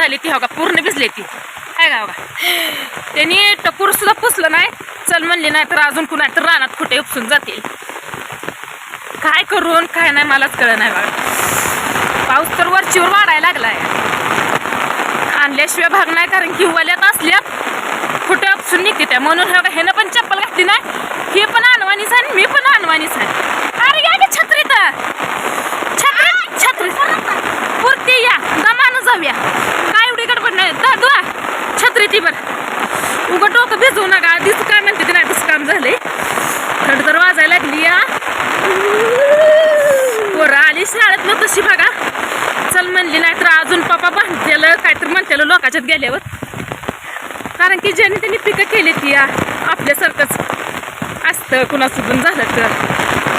झाली ती हो का? पूर्ण भिजली ती. काय का हो का? त्यांनी टकूर सुद्धा पुसलं नाही. चल म्हणली नाही तर अजून कुणा तर रानात कुठे उपसून जातील. काय करून काय नाही मलाच कळ नाही बघा पाऊस तर वरचीवर वाढायला लागलाय. आणल्याशिवाय भाग नाही कारण की वल्यात असल्यात कुठे उपसून निघते त्या. म्हणून हो हे बघा, ह्यानं पण चप्पल घातली नाही हे पण आणवानीच आहे मी पण आणवानीच आहे. अरे या छत्री तर छत्री छत्री पुरती या. दमानं जाऊया. नाही. दादू आ, छत्री ती बर. उगं डोकं भिजवू नका. आधीच काय म्हणते ते नाही तसं काम झालंय. थंड तर वाजायला लागली या. पोरं आली शाळेत ना तशी बघा. चल म्हणली नाही तर अजून पप्पा बांधतेल काहीतरी म्हणतेलं लोकांच्यात गेल्यावर. कारण की ज्याने त्यांनी पिकं केली ती या आपल्यासारखंच असतं. कुणासुद्धा झालं तर.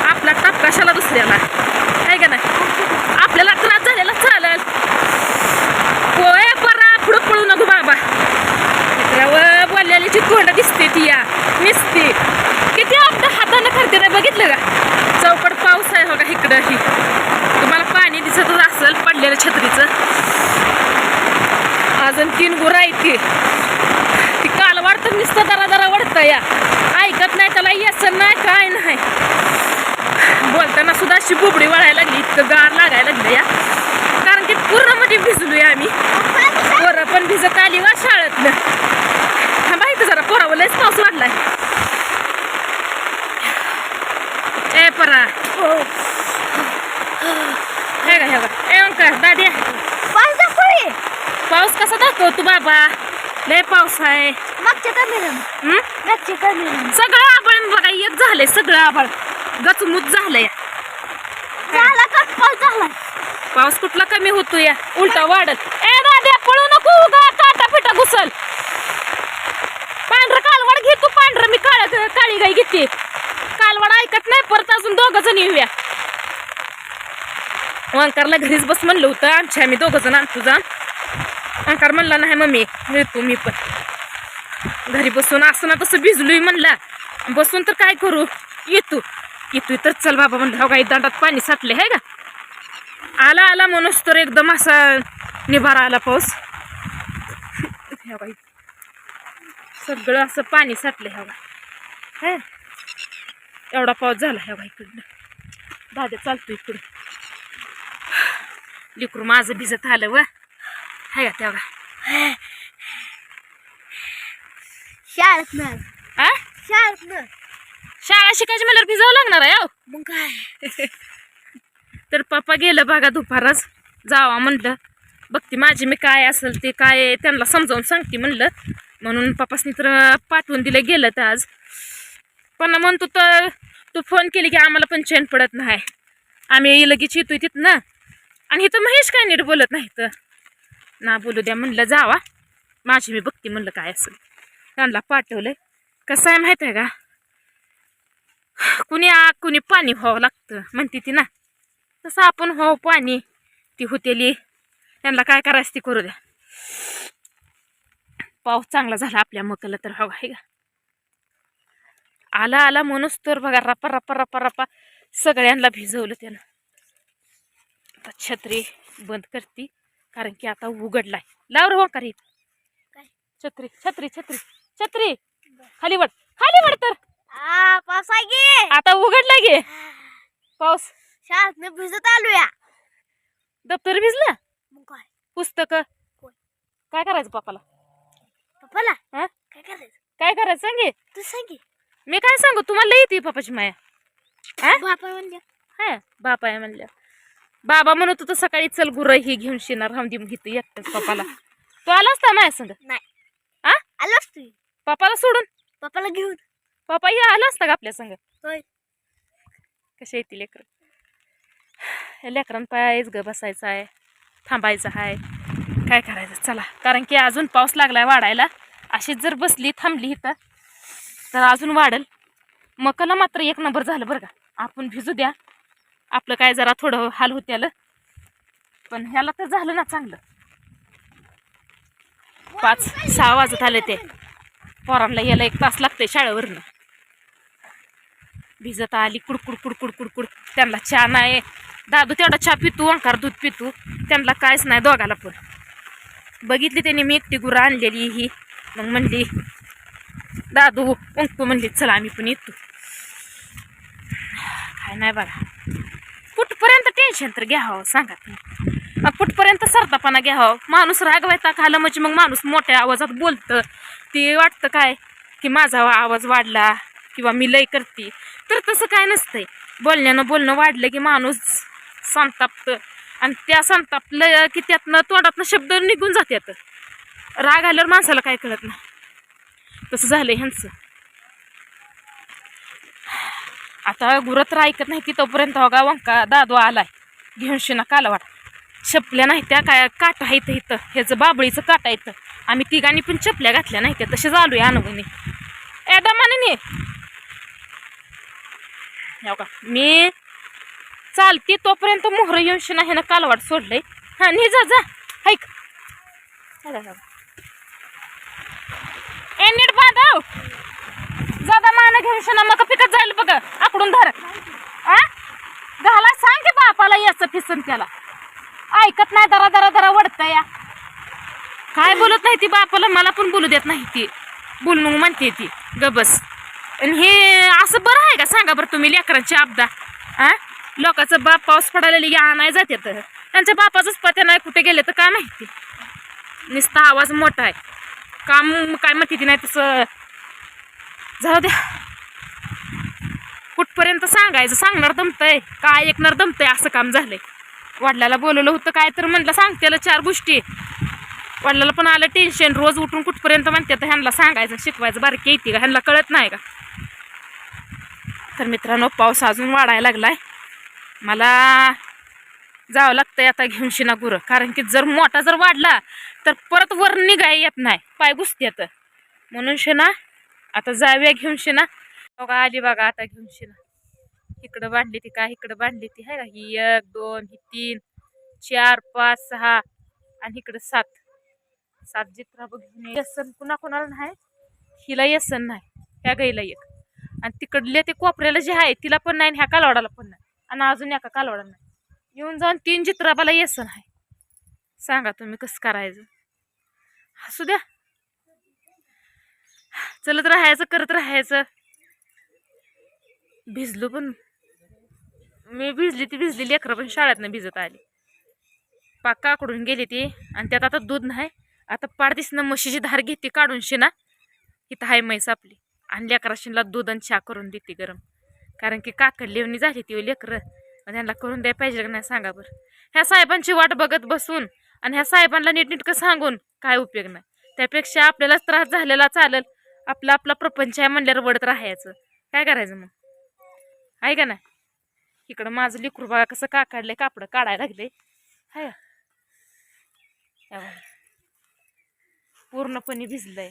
आपला टप कशाला दुसऱ्याला? आहे का नाही? आपल्याला त्रास झालेला चालेल. होय परा नको बाबा. मित्रावर तोंड दिसते ती या. निसते. किती आपल्या हातानं करते ना बघितलं का? चौकड पाऊस आहे हो का इकडं ही तुम्हाला पाणी दिसतच असेल पडलेलं छत्रीचं. अजून तीन गुरं आहेत ती ती कालवाड तर नुसतं जरा जरा वाढतं या. ऐकत नाही त्याला येसन नाही काय नाही. बोलताना सुद्धा अशी बुबडी वळायला लागली इतकं गार लागायला लागलं या. कारण की पूर्णमध्ये भिजलोय आम्ही. पोरं पण भिजत आली वा शाळेतलं हा माहिती जरा पोरावर लयच पाऊस वाढलाय. ए परा. हे का हे का ए अंका दादी. पाऊस कसा दाखव तू बाबा? लय पाऊस आहे. मागच्या कॅमेरा हं? मागच्या कॅमेरा सगळं आबळ बघा एक झालंय सगळं आबळ गचमूच झालंय. झाला का? पाऊस झाला पाऊस कुठला कमी होतो या उलटा वाढत. नको उगा काटा पिटा घुसल. पांढरं कालवाड घे तू पांढरं मी काळ काळी गाई घेते. कालवाड ऐकत नाही परत अजून दोघ जण येऊया. ओंकारला घरीच बस म्हणलं होतं आमच्या आम्ही दोघं जण आणतो जा. ओंकार म्हणला नाही मम्मी मिळतो मी पण. घरी बसून असं ना तसं भिजलोय म्हणला. बसून तर काय करू? येतो. येतोय तर चल बाबा म्हणलं काही दांडात पाणी साठले आहे का? आला आला म्हणूस तर एकदम असा निभारा आला पाऊस. हे बाई सगळं असं पाणी साठलं ह्या बा हे? एवढा पाऊस झाला ह्या बाई इकडनं. दादा चालतो इकडं. लिकरू माझं भिजत आलं व. हाय का तेव्हा शाळेत ना आ? शाळेत ना शाळा शिकायची म्हणल्यावर भिजावं लागणार आहे अहो. मग काय? तर पप्पा गेलं बघा दुपारच. जावा म्हणलं. बघते माझी मी काय असेल ते काय त्यांना समजावून सांगते म्हणलं. म्हणून पप्पासनी तर पाठवून दिलं गेलं तर आज. पण म्हणतो तर तू फोन केली की आम्हाला पण चैन पडत नाही. आम्ही लगेच येतोय तिथनं. आणि इथं महेश काय नीट बोलत नाही तर ना बोलू द्या म्हणलं जावा. माझी मी बघते म्हणलं काय असेल. त्यांना पाठवलंय. कसं आहे माहीत आहे का? कुणी आग कुणी पाणी व्हावं लागतं म्हणते ती ना. तसं आपण हो पाणी. ती होतेली. त्यांना काय करायचं ती करू द्या. पाऊस चांगला झाला आपल्या मकला तर हो आहे का? आला आला म्हणूनच तर बघा रपा रपा रपा रपा सगळ्यांना भिजवलं त्यानं. आता छत्री बंद करते कारण की आता उघडलाय. लावर हो करी काय? छत्री छत्री छत्री छत्री. खाली वड खाली वड तर. आहे गे आता उघडला गे पाऊस. शाळेत भिजत आलोया. दप्तर भिजलं? मग काय? पुस्तक? काय करायचं पप्पाला? पप्पाला? हा? काय करायचं? काय करायचं सांगे? तू सांग. मी काय सांगू? तुम्हाला येते पप्पाची माया. हा? बापा म्हणल्या हा बापा आहे म्हणलं. बाबा म्हणत होतं सकाळी चल गुरं ही घेऊन शिणार दे मग इथं एकटंच पप्पाला. तू आलास ना माझ्या संग? नाही. हा? आलोस तू? पप्पाला सोडून? पप्पाला घेऊन. पप्पा ये आला असता का आपल्या संग? होय. कशा येतील लेकर? लेकरांना पायच ग बसायचं आहे. थांबायचं आहे काय करायचं? चला. कारण की अजून पाऊस लागलाय वाढायला. अशीच जर बसली थांबली इथं तर अजून वाढल. मकाला मात्र एक नंबर झालं बरं का. आपण भिजू द्या. आपलं काय जरा थोडं हाल होत्यालं पण ह्याला तर झालं ना चांगलं. पाच सहा वाजत आले ते. पोरांना यायला एक तास लागते शाळेवरनं. भिजत आली कुडकुड कुडकुड कुडकुड. त्यांना चहा नाही दादू तेवढा चहा पितो अंकार दूध पितो. त्यांना कायच नाही दोघाला पण. बघितली त्यांनी मी एकटी गुरं आणलेली ही. मग म्हणली दादू अंकू म्हणली चला आम्ही पण येतो. काय नाही बघा कुठपर्यंत टेन्शन तर घ्यावं सांगा तुम्ही. कुठपर्यंत सरतापणा घ्यावं? माणूस रागवायचा खालं म्हणजे मग माणूस मोठ्या आवाजात बोलतं. ते वाटतं काय? की माझा आवाज वाढला किंवा मी लय करते. तर तसं काय नसतंय. बोलण्यानं बोलणं वाढलं की माणूस संतापतं आणि त्या संतापलं की त्यातनं तोंडातनं शब्द निघून जातात राग आल्यावर माणसाला काय कळत नाही. तसं झालंय ह्यांचं. आता गुरं तर ऐकत नाही की तोपर्यंत होगा वंका दादू आलाय. घेऊन शिना कालवाड. शपल्या नाही त्या काय काटा आहेत इथं. ह्याचं बाबळीचं काटा इथं आम्ही तिघांनी पण चपल्या घातल्या नाही त्या. तसे चालू आहे अनुभवनी. ए दमाने का हो मी चालती तोपर्यंत मोहर येऊन शिना ह्यानं कालवाड सोडलंय. हा नि जा जा. ऐक. ए नीट बांधाव. जादा मान घेऊन शिना मग पिकत जाईल बघ. आकडून धर. आ? घाला सांग की बापाला याचं फिसन त्याला. ऐकत नाही दरा दरा दरा वडता या. काय बोलत नाही ती बापाला? मला पण बोलू देत नाही ती. बोलणं म्हणते ती. गबस आणि हे असं बरं आहे का? सांगा बरं तुम्ही लेकरांची आपदा. आ? लोकांचं बाप पाऊस पडायला लगे आणाय जाते तर त्यांच्या बापाचंच पत्या नाही कुठे गेले तर का माहिती? नुसता आवाज मोठा आहे. काम काय माहिती ती नाही तसं. जाऊ द्या. कुठपर्यंत सांगायचं? सांगणार दमतंय. काय ऐकणार दमतंय? असं काम झालंय. वडिलाला बोलवलं होतं काय तर म्हणलं सांगतेला चार गोष्टी. वडिलाला पण आलं टेन्शन रोज उठून कुठपर्यंत म्हणते तर ह्यांना सांगायचं शिकवायचं बारकी येते का? ह्यांना कळत नाही का? तर मित्रांनो पाऊस अजून वाढायला लागलाय. मला जावं लागतंय आता घेऊन शिना गुरं कारण की जर मोठा जर वाढला तर परत वर निघाय येत नाही. पाय घुसत्यात म्हणून शिना आता जाव्या घेऊन शिना. बघा आली बघा आता घेऊन शिना. इकडं बांधली ती काय इकडं बांधली ती. आहे का? ही एक दोन ही तीन चार पाच सहा आणि इकडं सात. सात जित्रा बघ घेऊन ये. यसन कुणा कोणाला नाही? हिला येसन नाही. ह्या गाईला एक. आणि तिकडले ते कोपऱ्याला जे आहे तिला पण नाही ह्या कालवाडाला पण नाही. आणि अजून एका कालवडा नाही. येऊन जाऊन तीन चित्राबाला येसन आहे सांगा तुम्ही कसं करायचं? असू द्या. चलत राहायचं करत राहायचं. भिजलो पण. मी भिजली ती भिजली लेकरं पण शाळेतनं भिजत आली. पाकाकडून गेली ती आणि त्यात आता दूध नाही. आता पाडदिसनं म्हशीची धार घेते काढून शिना. इथं हाय म्हैस आपली. आणि लेकरा शिनला दूध आणि चहा करून देते गरम. कारण की काकड लेवणी झाली ती लेकरं. मग त्यांना करून द्यायला पाहिजे का नाही सांगा बरं. ह्या साहेबांची वाट बघत बसून आणि ह्या साहेबांना नीटनीटकं सांगून काय उपयोग नाही. त्यापेक्षा आपल्यालाच त्रास झालेला चालेल. आपला आपला प्रपंच आहे म्हणल्यावर वडत राहायचं. काय करायचं मग? आहे का नाही? इकडं माझं लिकरू बघा कसं का काढलंय कापडं काढायला लागले हाय. पूर्णपणे भिजलंय.